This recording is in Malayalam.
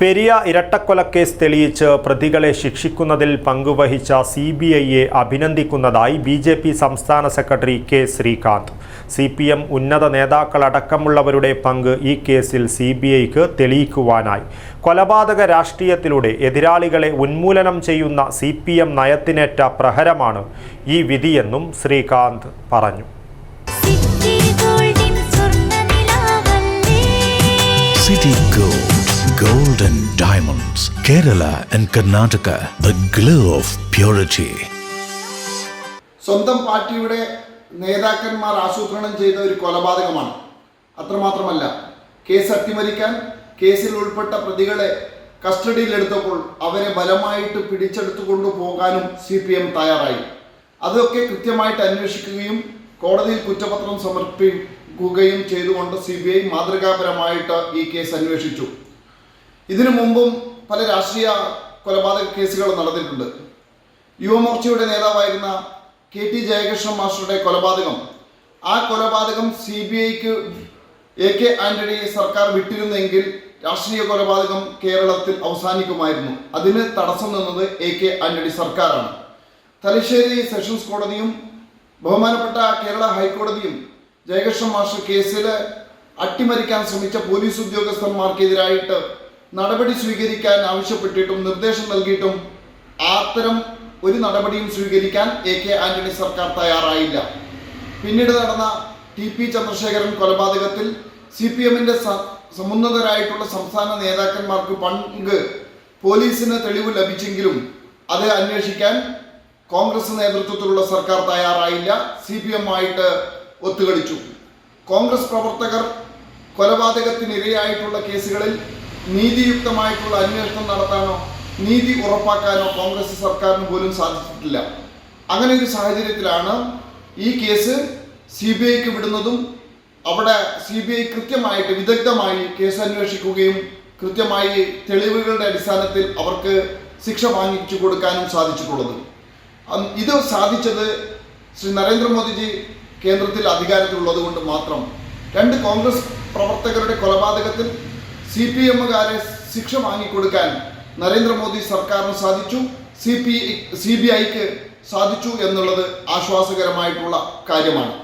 പെരിയ ഇരട്ടക്കൊലക്കേസ് തെളിയിച്ച് പ്രതികളെ ശിക്ഷിക്കുന്നതിൽ പങ്കുവഹിച്ച സി ബി ഐയെ അഭിനന്ദിക്കുന്നതായി ബി ജെ പി സംസ്ഥാന secretary K Sreekanth. C P M ഉന്നത നേതാക്കളടക്കമുള്ളവരുടെ പങ്ക് ഈ കേസിൽ സി ബി ഐക്ക് തെളിയിക്കുവാനായി. കൊലപാതക രാഷ്ട്രീയത്തിലൂടെ എതിരാളികളെ ഉന്മൂലനം ചെയ്യുന്ന സി പി എം നയത്തിനേറ്റ പ്രഹരമാണ് ഈ വിധിയെന്നും ശ്രീകാന്ത് പറഞ്ഞു. Gold and Diamonds, Kerala and Karnataka, the glow of purity. സ്വന്തം പാർട്ടിയുടെ നേതാക്കന്മാർ ആസൂത്രണം ചെയ്ത ഒരു കൊലപാതകമാണ്. അത്രമാത്രമല്ല കേസ് അട്ടിമറിക്കാൻ കേസിൽ ഉൾപ്പെട്ട പ്രതികളെ കസ്റ്റഡിയിലെടുത്തപ്പോൾ അവരെ ബലമായിട്ട് പിടിച്ചെടുത്തു കൊണ്ടുപോകാനും സി പി എം തയ്യാറായി. അതൊക്കെ കൃത്യമായിട്ട് അന്വേഷിക്കുകയും കോടതിയിൽ കുറ്റപത്രം സമർപ്പിക്കുകയും ചെയ്തുകൊണ്ട് സി ബി ഐ മാതൃകാപരമായിട്ട് ഈ കേസ് അന്വേഷിച്ചു. ഇതിനു മുമ്പും പല രാഷ്ട്രീയ കൊലപാതക കേസുകൾ നടന്നിട്ടുണ്ട്. യുവമോർച്ചയുടെ നേതാവായിരുന്ന കെ ടി ജയകൃഷ്ണൻ മാസ്റ്ററുടെ കൊലപാതകം. ആ കൊലപാതകം സി ബി ഐക്ക് എ കെ ആന്റണി സർക്കാർ വിട്ടിരുന്നെങ്കിൽ രാഷ്ട്രീയ കൊലപാതകം കേരളത്തിൽ അവസാനിക്കുമായിരുന്നു. അതിന് തടസ്സം നിന്നത് എ കെ ആന്റണി സർക്കാരാണ്. തലശ്ശേരി സെഷൻസ് കോടതിയും ബഹുമാനപ്പെട്ട കേരള ഹൈക്കോടതിയും ജയകൃഷ്ണൻ മാഷ് കേസിൽ അട്ടിമറിക്കാൻ ശ്രമിച്ച പോലീസ് ഉദ്യോഗസ്ഥന്മാർക്കെതിരായിട്ട് നടപടി സ്വീകരിക്കാൻ ആവശ്യപ്പെട്ടിട്ടും നിർദ്ദേശം നൽകിയിട്ടും അത്തരം ഒരു നടപടിയും സ്വീകരിക്കാൻ എ കെ ആന്റണി സർക്കാർ തയ്യാറായില്ല. പിന്നീട് നടന്ന ടി പി ചന്ദ്രശേഖരൻ കൊലപാതകത്തിൽ സി പി എമ്മിന്റെ സമുന്നതരായിട്ടുള്ള സംസ്ഥാന നേതാക്കന്മാർക്ക് പങ്ക് പോലീസിന് തെളിവ് ലഭിച്ചെങ്കിലും അത് അന്വേഷിക്കാൻ കോൺഗ്രസ് നേതൃത്വത്തിലുള്ള സർക്കാർ തയ്യാറായില്ല. സി പി എം ആയിട്ട് ഒത്തുകളിച്ചു. കോൺഗ്രസ് പ്രവർത്തകർ കൊലപാതകത്തിനിരയായിട്ടുള്ള കേസുകളിൽ നീതിയുക്തമായിട്ടുള്ള അന്വേഷണം നടത്താനോ നീതി ഉറപ്പാക്കാനോ കോൺഗ്രസ് സർക്കാരിന് പോലും സാധിച്ചിട്ടില്ല. അങ്ങനെ ഒരു സാഹചര്യത്തിലാണ് ഈ കേസ് സി ബി ഐക്ക് വിടുന്നതും അവിടെ സി ബി ഐ കൃത്യമായിട്ട് വിദഗ്ധമായി കേസ് അന്വേഷിക്കുകയും കൃത്യമായി തെളിവുകളുടെ അടിസ്ഥാനത്തിൽ അവർക്ക് ശിക്ഷ വാങ്ങിച്ചു കൊടുക്കാനും സാധിച്ചിട്ടുള്ളത്. ഇത് സാധിച്ചത് ശ്രീ നരേന്ദ്രമോദിജി കേന്ദ്രത്തിൽ അധികാരത്തിലുള്ളത് കൊണ്ട് മാത്രം. രണ്ട് കോൺഗ്രസ് പ്രവർത്തകരുടെ കൊലപാതകത്തിൽ സി പി എമ്മുകാരെ ശിക്ഷ വാങ്ങിക്കൊടുക്കാൻ നരേന്ദ്രമോദി സർക്കാരിന് സാധിച്ചു. സി പി സി ബി ഐക്ക് സാധിച്ചു എന്നുള്ളത് ആശ്വാസകരമായിട്ടുള്ള കാര്യമാണ്.